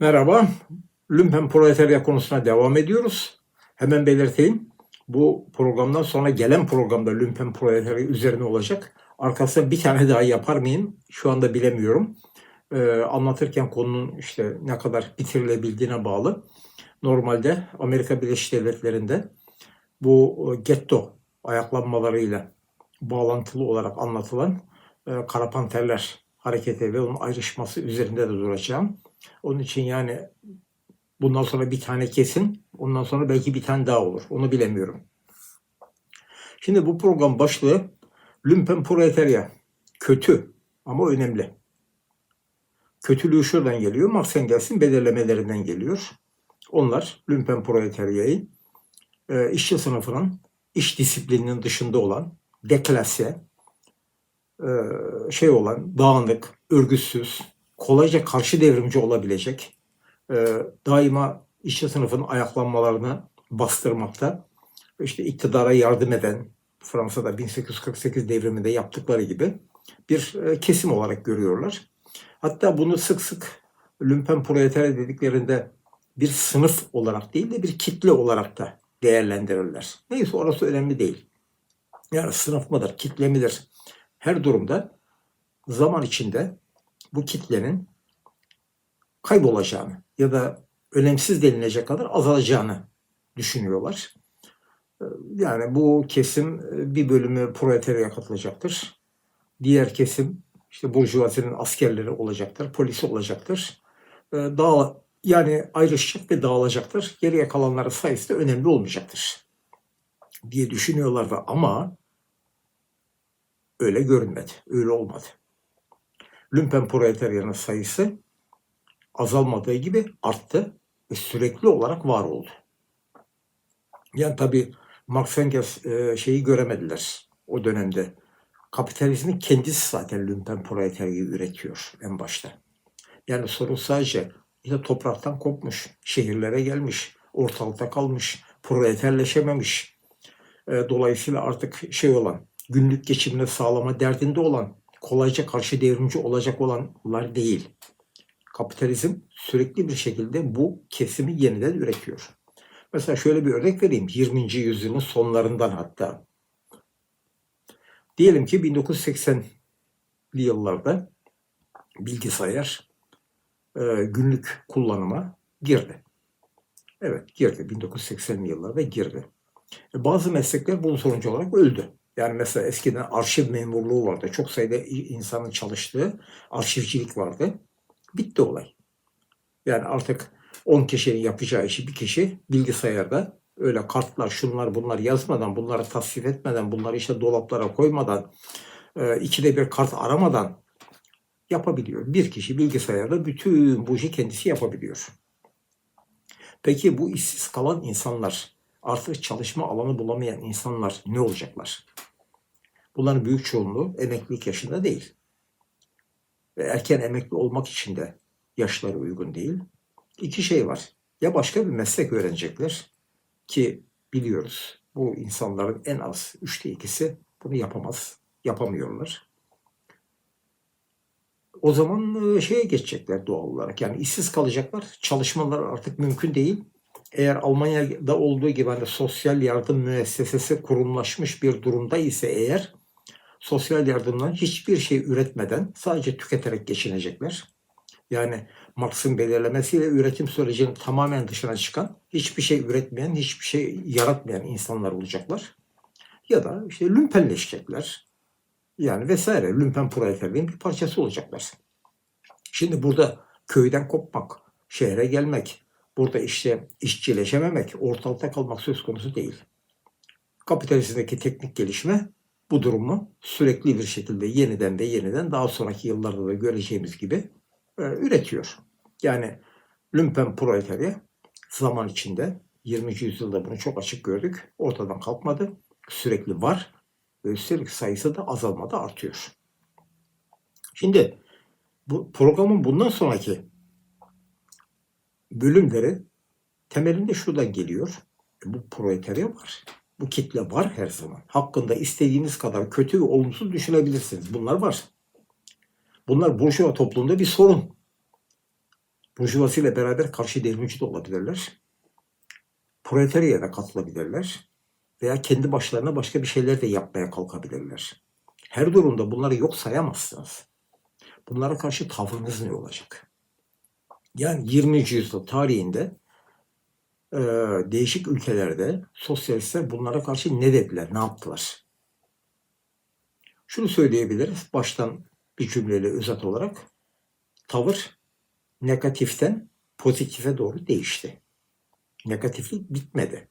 Merhaba, Lümpen Proletarya konusuna devam ediyoruz. Hemen belirteyim, bu programdan sonra gelen programda Lümpen Proletarya üzerine olacak. Arkasında bir tane daha yapar mıyım? Şu anda bilemiyorum. Ee, anlatırken konunun işte ne kadar bitirilebildiğine bağlı. Normalde Amerika Birleşik Devletleri'nde bu e, getto ayaklanmalarıyla bağlantılı olarak anlatılan e, Kara Hareketi ve onun ayrışması üzerinde de duracağım. Onun için yani bundan sonra bir tane kesin, ondan sonra belki bir tane daha olur. Onu bilemiyorum. Şimdi bu program başlığı Lümpen Proletarya. Kötü ama önemli. Kötülüğü şuradan geliyor. Marx Engels'in belirlemelerinden geliyor. Onlar Lümpen Proletarya'yı e, işçi sınıfının iş disiplininin dışında olan deklase, şey olan dağınık, örgütsüz, kolayca karşı devrimci olabilecek, e, daima işçi sınıfının ayaklanmalarını bastırmakta, işte iktidara yardım eden, Fransa'da 1848 devriminde yaptıkları gibi bir e, kesim olarak görüyorlar. Hatta bunu sık sık lümpen proletarya dediklerinde bir sınıf olarak değil de bir kitle olarak da değerlendirirler. Neyse orası önemli değil. Yani sınıf mıdır, kitle midir? Her durumda zaman içinde bu kitlenin kaybolacağını ya da önemsiz denilecek kadar azalacağını düşünüyorlar. Yani bu kesim bir bölümü proletarya katılacaktır. Diğer kesim işte burjuvazinin askerleri olacaktır, polisi olacaktır. Dağ, yani ayrışacak ve dağılacaktır. Geriye kalanların sayısı da önemli olmayacaktır diye düşünüyorlardı ama öyle görünmedi, öyle olmadı. Lümpen proletaryanın sayısı azalmadığı gibi arttı ve sürekli olarak var oldu. Yani tabii Marx Engels e, şeyi göremediler o dönemde. Kapitalizmin kendisi zaten lümpen proletaryayı üretiyor en başta. Yani sorun sadece işte topraktan kopmuş, şehirlere gelmiş, ortalıkta kalmış, proleterleşememiş. E, dolayısıyla artık şey olan, günlük geçimini sağlama derdinde olan, kolayca karşı devrimci olacak olanlar değil. Kapitalizm sürekli bir şekilde bu kesimi yeniden üretiyor. Mesela şöyle bir örnek vereyim. 20. yüzyılın sonlarından hatta. Diyelim ki 1980'li yıllarda bilgisayar e, günlük kullanıma girdi. Evet girdi. 1980'li yıllarda girdi. E, bazı meslekler bunun sonucu olarak öldü. Yani mesela eskiden arşiv memurluğu vardı. Çok sayıda insanın çalıştığı arşivcilik vardı. Bitti olay. Yani artık 10 kişinin yapacağı işi bir kişi bilgisayarda öyle kartlar şunlar bunlar yazmadan bunları tasvip etmeden bunları işte dolaplara koymadan e, ikide bir kart aramadan yapabiliyor. Bir kişi bilgisayarda bütün bu işi kendisi yapabiliyor. Peki bu işsiz kalan insanlar artık çalışma alanı bulamayan insanlar ne olacaklar? Bunların büyük çoğunluğu emeklilik yaşında değil. Ve erken emekli olmak için de yaşları uygun değil. İki şey var. Ya başka bir meslek öğrenecekler ki biliyoruz bu insanların en az üçte ikisi bunu yapamaz, yapamıyorlar. O zaman e, şeye geçecekler doğal olarak. Yani işsiz kalacaklar. Çalışmalar artık mümkün değil. Eğer Almanya'da olduğu gibi hani sosyal yardım müessesesi kurumlaşmış bir durumda ise eğer sosyal yardımdan hiçbir şey üretmeden sadece tüketerek geçinecekler. Yani Marx'ın belirlemesiyle üretim sürecinin tamamen dışına çıkan, hiçbir şey üretmeyen, hiçbir şey yaratmayan insanlar olacaklar. Ya da işte lümpenleşecekler. Yani vesaire lümpen proleterliğin bir parçası olacaklar. Şimdi burada köyden kopmak, şehre gelmek, burada işte işçileşememek, ortalıkta kalmak söz konusu değil. Kapitalizmdeki teknik gelişme bu durumu sürekli bir şekilde yeniden ve yeniden daha sonraki yıllarda da göreceğimiz gibi e, üretiyor. Yani lümpen proletarya zaman içinde 20. yüzyılda bunu çok açık gördük. Ortadan kalkmadı. Sürekli var. Ve üstelik sayısı da azalmada artıyor. Şimdi bu programın bundan sonraki bölümleri temelinde şuradan geliyor. E, bu proletarya var. Bu kitle var her zaman. Hakkında istediğiniz kadar kötü ve olumsuz düşünebilirsiniz. Bunlar var. Bunlar Burjuva toplumunda bir sorun. Burjuvazi ile beraber karşı devrimci de olabilirler. Proletarya da katılabilirler. Veya kendi başlarına başka bir şeyler de yapmaya kalkabilirler. Her durumda bunları yok sayamazsınız. Bunlara karşı tavrınız ne olacak? Yani 20. yüzyıl tarihinde e, değişik ülkelerde sosyalistler bunlara karşı ne dediler, ne yaptılar? Şunu söyleyebiliriz baştan bir cümleyle özet olarak. Tavır negatiften pozitife doğru değişti. Negatiflik bitmedi.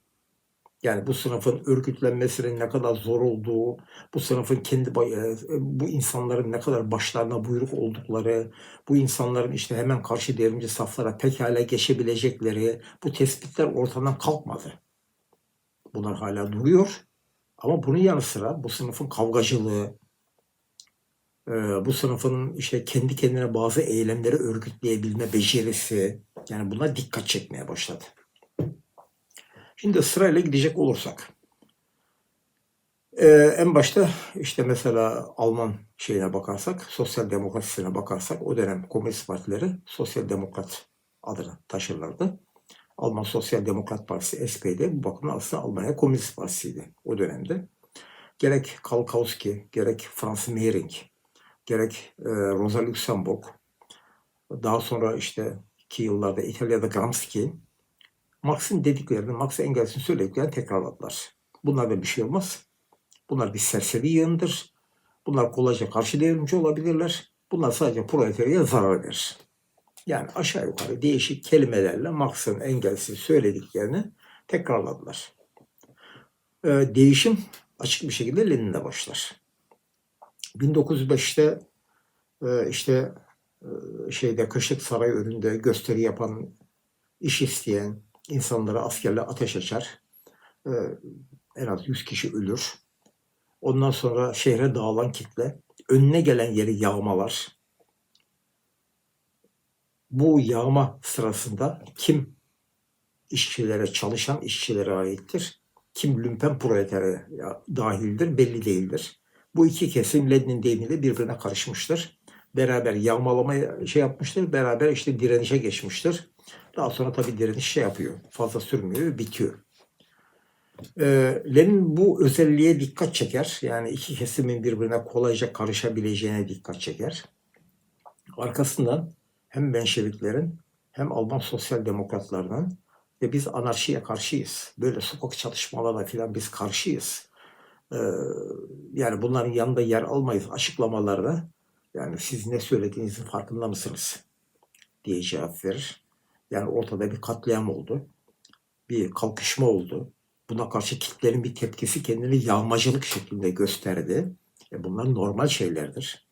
Yani bu sınıfın örgütlenmesinin ne kadar zor olduğu, bu sınıfın kendi e, bu insanların ne kadar başlarına buyruk oldukları, bu insanların işte hemen karşı devrimci saflara pekala geçebilecekleri bu tespitler ortadan kalkmadı. Bunlar hala duruyor. Ama bunun yanı sıra bu sınıfın kavgacılığı, e, bu sınıfın işte kendi kendine bazı eylemleri örgütleyebilme becerisi, yani buna dikkat çekmeye başladı. Şimdi sırayla gidecek olursak. Ee, en başta işte mesela Alman şeyine bakarsak, sosyal demokrasisine bakarsak o dönem komünist partileri sosyal demokrat adını taşırlardı. Alman Sosyal Demokrat Partisi SPD bu bakımdan aslında Almanya Komünist Partisi'ydi o dönemde. Gerek Kalkowski, gerek Franz Mehring, gerek e, Rosa Luxemburg, daha sonra işte iki yıllarda İtalya'da Gramsci, Marx'ın dediklerini, Marx Engels'in söylediklerini tekrarladılar. Bunlardan bir şey olmaz. Bunlar bir serseri yığındır. Bunlar kolayca karşı devrimci olabilirler. Bunlar sadece proletaryaya zarar verir. Yani aşağı yukarı değişik kelimelerle Marx'ın Engels'in söylediklerini tekrarladılar. Ee, değişim açık bir şekilde Lenin'de başlar. 1905'te e, işte e, şeyde Kışlık Saray önünde gösteri yapan, iş isteyen insanlara askerle ateş açar. Ee, en az 100 kişi ölür. Ondan sonra şehre dağılan kitle önüne gelen yeri yağmalar. Bu yağma sırasında kim işçilere, çalışan işçilere aittir, kim lümpen proletere dahildir belli değildir. Bu iki kesim Lenin'in deyimiyle birbirine karışmıştır. Beraber yağmalamaya şey yapmıştır, beraber işte direnişe geçmiştir. Daha sonra tabii direniş şey yapıyor, fazla sürmüyor bitiyor. Ee, Lenin bu özelliğe dikkat çeker. Yani iki kesimin birbirine kolayca karışabileceğine dikkat çeker. Arkasından hem Menşeviklerin hem Alman sosyal demokratlarının ve biz anarşiye karşıyız. Böyle sokak çalışmalarına falan biz karşıyız. Ee, yani bunların yanında yer almayız açıklamalarda. Yani siz ne söylediğinizin farkında mısınız? diye cevap verir. Yani ortada bir katliam oldu. Bir kalkışma oldu. Buna karşı kitlerin bir tepkisi kendini yağmacılık şeklinde gösterdi. E bunlar normal şeylerdir.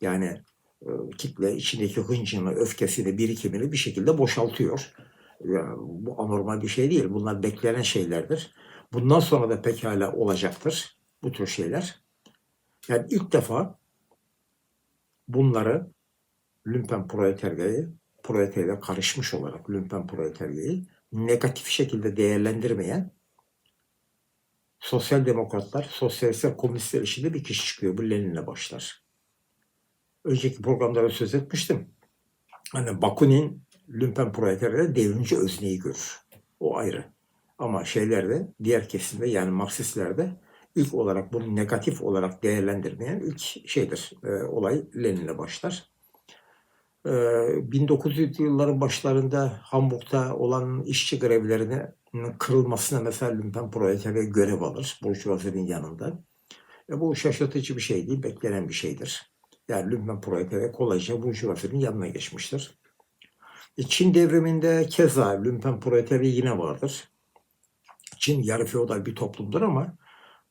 Yani e, kitle içindeki hıncını, öfkesini, birikimini bir şekilde boşaltıyor. Yani bu anormal bir şey değil. Bunlar beklenen şeylerdir. Bundan sonra da pekala olacaktır bu tür şeyler. Yani ilk defa bunları lümpen proletaryayı, proletarya karışmış olarak lümpen proletaryayı negatif şekilde değerlendirmeyen sosyal demokratlar, sosyalistler, komünistler işinde bir kişi çıkıyor. Bu Lenin'le başlar. Önceki programlarda söz etmiştim. Hani Bakunin lümpen proletaryada devrimci özneyi görür. O ayrı. Ama şeylerde, diğer kesimde yani Marksistlerde ilk olarak bunu negatif olarak değerlendirmeyen ilk şeydir. E, olay Lenin'le başlar. E, 1900 yılların başlarında Hamburg'da olan işçi grevlerinin kırılmasına mesela lümpen proletarya görev alır burjuvazinin yanında. E, bu şaşırtıcı bir şey değil, beklenen bir şeydir. Yani lümpen proletarya kolayca burjuvazinin yanına geçmiştir. E, Çin devriminde keza lümpen proletarya yine vardır. Çin yarı feodal bir toplumdur ama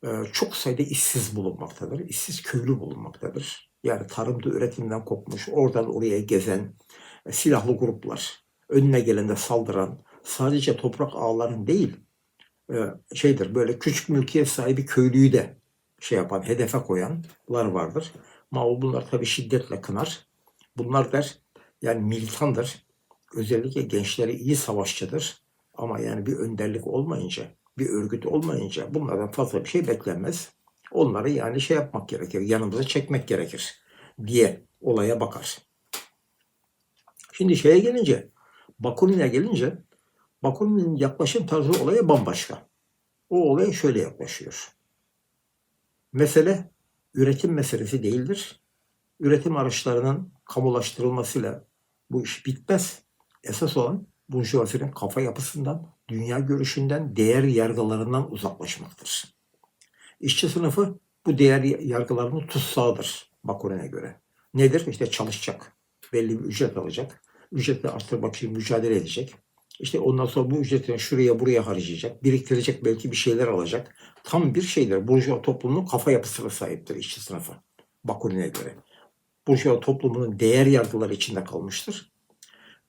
e, çok sayıda işsiz bulunmaktadır. İşsiz köylü bulunmaktadır. Yani tarımda üretimden kopmuş, oradan oraya gezen e, silahlı gruplar, önüne gelende saldıran, sadece toprak ağlarının değil, e, şeydir böyle küçük mülkiyet sahibi köylüyü de şey yapan, hedefe koyanlar vardır. Mao bunlar tabii şiddetle kınar. Bunlar der, yani militandır. Özellikle gençleri iyi savaşçıdır. Ama yani bir önderlik olmayınca, bir örgüt olmayınca bunlardan fazla bir şey beklenmez. Onları yani şey yapmak gerekir, yanımıza çekmek gerekir diye olaya bakar. Şimdi şeye gelince Bakunin'e gelince Bakunin'in yaklaşım tarzı olaya bambaşka. O olaya şöyle yaklaşıyor. Mesele üretim meselesi değildir. Üretim araçlarının kamulaştırılmasıyla bu iş bitmez. Esas olan burjuvazinin kafa yapısından, dünya görüşünden, değer yargılarından uzaklaşmaktır. İşçi sınıfı bu değer yargılarının tutsağıdır Bakunin'e göre. Nedir? İşte çalışacak. Belli bir ücret alacak. Ücreti arttırmak için mücadele edecek. İşte ondan sonra bu ücretini şuraya buraya harcayacak. Biriktirecek belki bir şeyler alacak. Tam bir şeydir. Burjuva toplumunun kafa yapısına sahiptir işçi sınıfı. Bakunin'e göre. Burjuva toplumunun değer yargıları içinde kalmıştır.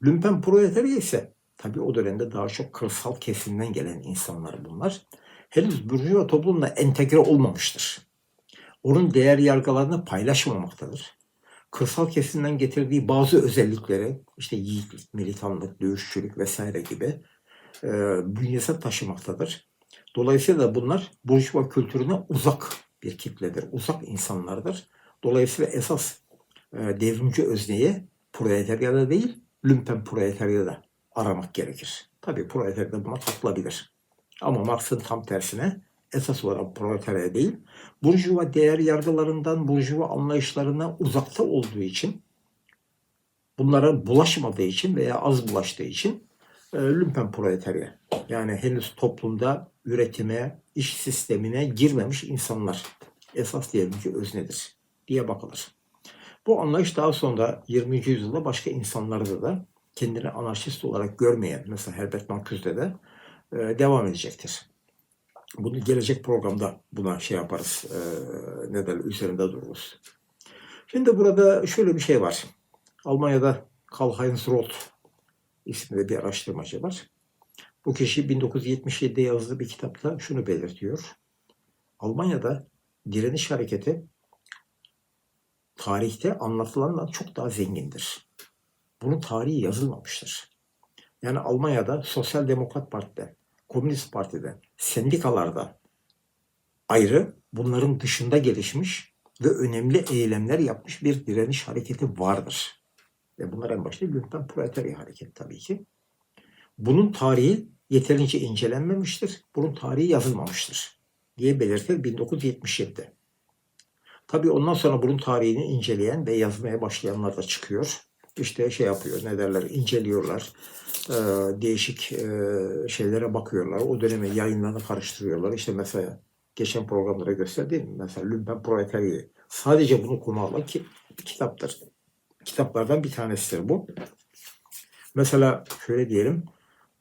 Lümpen proletarya ise tabii o dönemde daha çok kırsal kesimden gelen insanlar bunlar. Henüz burjuva toplumla entegre olmamıştır. Onun değer yargılarını paylaşmamaktadır. Kırsal kesimden getirdiği bazı özellikleri, işte yiğitlik, militanlık, dövüşçülük vesaire gibi e, bünyesine taşımaktadır. Dolayısıyla bunlar burjuva kültürüne uzak bir kitledir, uzak insanlardır. Dolayısıyla esas e, devrimci özneyi proletaryada değil, lümpen proletaryada aramak gerekir. Tabii proletaryada buna takılabilir. Ama Marx'ın tam tersine esas olarak proletarya değil, burjuva değer yargılarından, burjuva anlayışlarına uzakta olduğu için, bunlara bulaşmadığı için veya az bulaştığı için e, lümpen proletarya. Yani henüz toplumda üretime, iş sistemine girmemiş insanlar esas diyelim ki öznedir diye bakılır. Bu anlayış daha sonra 20. yüzyılda başka insanlarda da kendini anarşist olarak görmeyen, mesela Herbert Marcuse de devam edecektir. Bunu gelecek programda buna şey yaparız, e, ne derler, üzerinde dururuz. Şimdi burada şöyle bir şey var. Almanya'da Karl-Heinz Roth isminde bir araştırmacı var. Bu kişi 1977'de yazdığı bir kitapta şunu belirtiyor. Almanya'da direniş hareketi tarihte anlatılandan çok daha zengindir. Bunun tarihi yazılmamıştır. Yani Almanya'da Sosyal Demokrat Parti'de, Komünist Parti'de, sendikalarda ayrı bunların dışında gelişmiş ve önemli eylemler yapmış bir direniş hareketi vardır. Ve bunlar en başta Lümpen Proletarya Hareketi tabii ki. Bunun tarihi yeterince incelenmemiştir. Bunun tarihi yazılmamıştır diye belirtir 1977'de. Tabii ondan sonra bunun tarihini inceleyen ve yazmaya başlayanlar da çıkıyor. İşte şey yapıyor, ne derler, inceliyorlar. Ee, değişik e, şeylere bakıyorlar. O dönemin yayınlarını karıştırıyorlar. İşte mesela geçen programlara gösterdiğim mesela Lümpen Proletarya. Sadece bunu konu ki, kitaptır. Kitaplardan bir tanesidir bu. Mesela şöyle diyelim,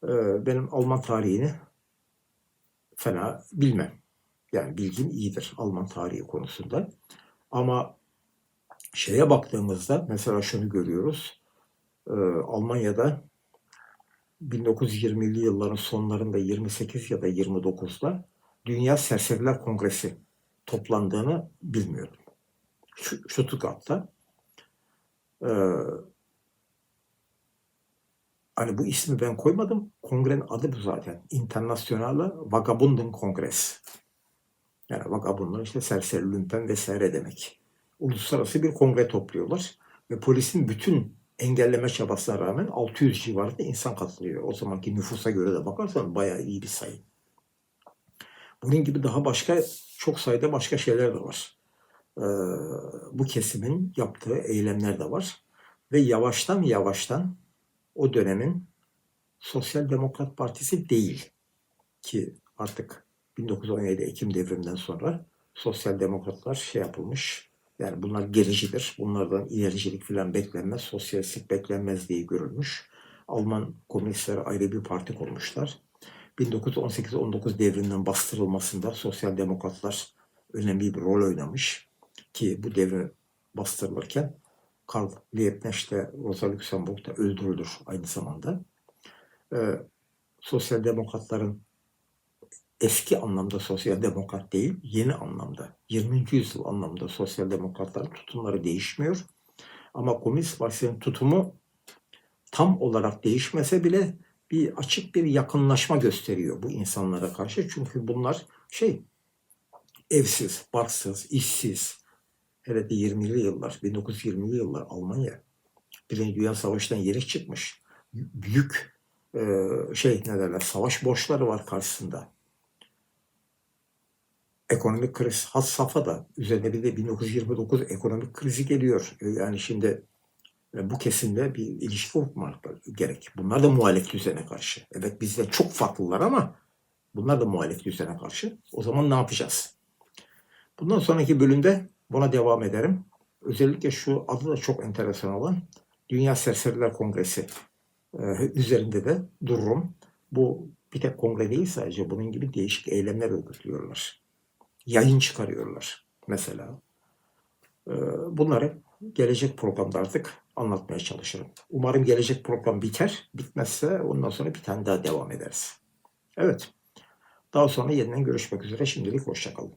e, benim Alman tarihini fena bilmem. Yani bilgim iyidir Alman tarihi konusunda. Ama şeye baktığımızda mesela şunu görüyoruz. Ee, Almanya'da 1920'li yılların sonlarında 28 ya da 29'da Dünya Serseriler Kongresi toplandığını bilmiyordum. Stuttgart'ta. Ee, hani bu ismi ben koymadım. Kongrenin adı bu zaten. Internationale Vagabunden Kongres. Yani vagabundlar işte serseri, lümpen vesaire demek. Uluslararası bir kongre topluyorlar ve polisin bütün engelleme çabasına rağmen 600 civarında insan katılıyor. O zamanki nüfusa göre de bakarsan bayağı iyi bir sayı. Bunun gibi daha başka çok sayıda başka şeyler de var. Ee, bu kesimin yaptığı eylemler de var. Ve yavaştan yavaştan o dönemin Sosyal Demokrat Partisi değil ki artık 1917 Ekim devriminden sonra sosyal demokratlar şey yapılmış. Yani bunlar gericidir. Bunlardan ilericilik falan beklenmez, sosyalistlik beklenmez diye görülmüş. Alman komünistleri ayrı bir parti kurmuşlar. 1918-19 devriminden bastırılmasında sosyal demokratlar önemli bir rol oynamış. Ki bu devrim bastırılırken Karl Liebknecht de Rosa Luxemburg da öldürülür aynı zamanda. Ee, sosyal demokratların eski anlamda sosyal demokrat değil, yeni anlamda, 20. yüzyıl anlamda sosyal demokratların tutumları değişmiyor. Ama Komünist Partisi'nin tutumu tam olarak değişmese bile bir açık bir yakınlaşma gösteriyor bu insanlara karşı. Çünkü bunlar şey evsiz, barksız, işsiz. Hele de 20'li yıllar, 1920'li yıllar Almanya. Birinci Dünya Savaşı'ndan yeri çıkmış. büyük e, şey ne derler savaş borçları var karşısında. Ekonomik kriz has safhada. Üzerine bir de 1929 ekonomik krizi geliyor. E, Yani şimdi e, bu kesimle bir ilişki kurmak gerek. Bunlar da muhalif düzene karşı. Evet bizden çok farklılar ama bunlar da muhalif düzene karşı. O zaman ne yapacağız? Bundan sonraki bölümde buna devam ederim. Özellikle şu adı da çok enteresan olan Dünya Serseriler Kongresi e, üzerinde de dururum. Bu bir tek kongre değil sadece bunun gibi değişik eylemler örgütlüyorlar. Yayın çıkarıyorlar mesela. E, Bunları gelecek programda artık anlatmaya çalışırım. Umarım gelecek program biter. Bitmezse ondan sonra bir tane daha devam ederiz. Evet. Daha sonra yeniden görüşmek üzere. Şimdilik hoşçakalın.